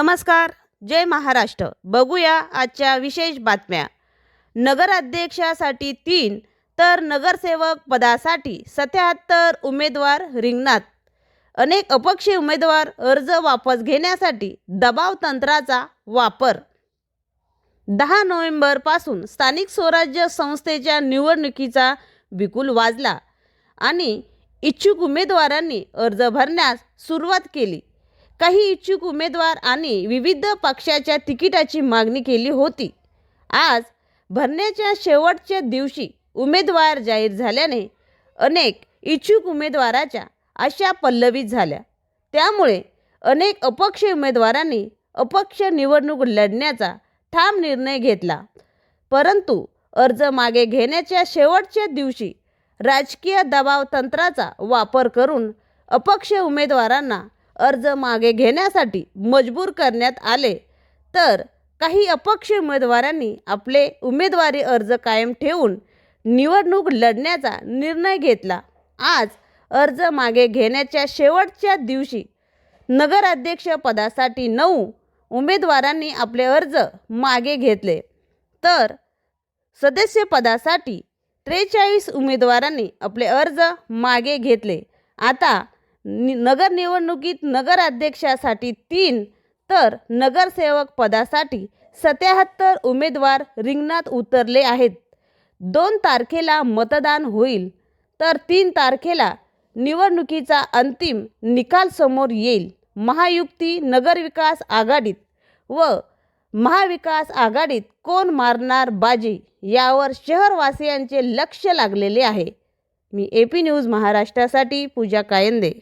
नमस्कार जय महाराष्ट्र. बघूया आजच्या विशेष बातम्या. नगराध्यक्षासाठी तीन तर नगरसेवक पदासाठी सत्याहत्तर उमेदवार रिंगणात. अनेक अपक्षी उमेदवार अर्ज वापस घेण्यासाठी दबाव तंत्राचा वापर. दहा नोव्हेंबरपासून स्थानिक स्वराज्य संस्थेच्या निवडणुकीचा विकुल वाजला आणि इच्छुक उमेदवारांनी अर्ज भरण्यास सुरुवात केली. काही इच्छुक उमेदवार आणि विविध पक्षाच्या तिकिटाची मागणी केली होती. आज भरण्याच्या शेवटच्या दिवशी उमेदवार जाहीर झाल्याने अनेक इच्छुक उमेदवाराच्या आशा पल्लवित झाल्या. त्यामुळे अनेक अपक्ष उमेदवारांनी अपक्ष निवडणूक लढण्याचा ठाम निर्णय घेतला. परंतु अर्ज मागे घेण्याच्या शेवटच्या दिवशी राजकीय दबाव तंत्राचा वापर करून अपक्ष उमेदवारांना अर्ज मागे घेण्यासाठी मजबूर करण्यात आले. तर काही अपक्ष उमेदवारांनी आपले उमेदवारी अर्ज कायम ठेवून निवडणूक लढण्याचा निर्णय घेतला. आज अर्ज मागे घेण्याच्या शेवटच्या दिवशी नगराध्यक्षपदासाठी नऊ उमेदवारांनी आपले अर्ज मागे घेतले. तर सदस्यपदासाठी त्रेचाळीस उमेदवारांनी आपले अर्ज मागे घेतले. आता नि नगर निवडणुकीत नगराध्यक्षासाठी तीन तर नगरसेवक पदासाठी सत्याहत्तर उमेदवार रिंगणात उतरले आहेत. दोन तारखेला मतदान होईल तर तीन तारखेला निवडणुकीचा अंतिम निकाल समोर येईल. महायुक्ती नगरविकास आघाडीत व महाविकास आघाडीत कोण मारणार बाजी यावर शहरवासियांचे लक्ष लागलेले आहे. मी ए पी न्यूज महाराष्ट्रासाठी पूजा कायंदे.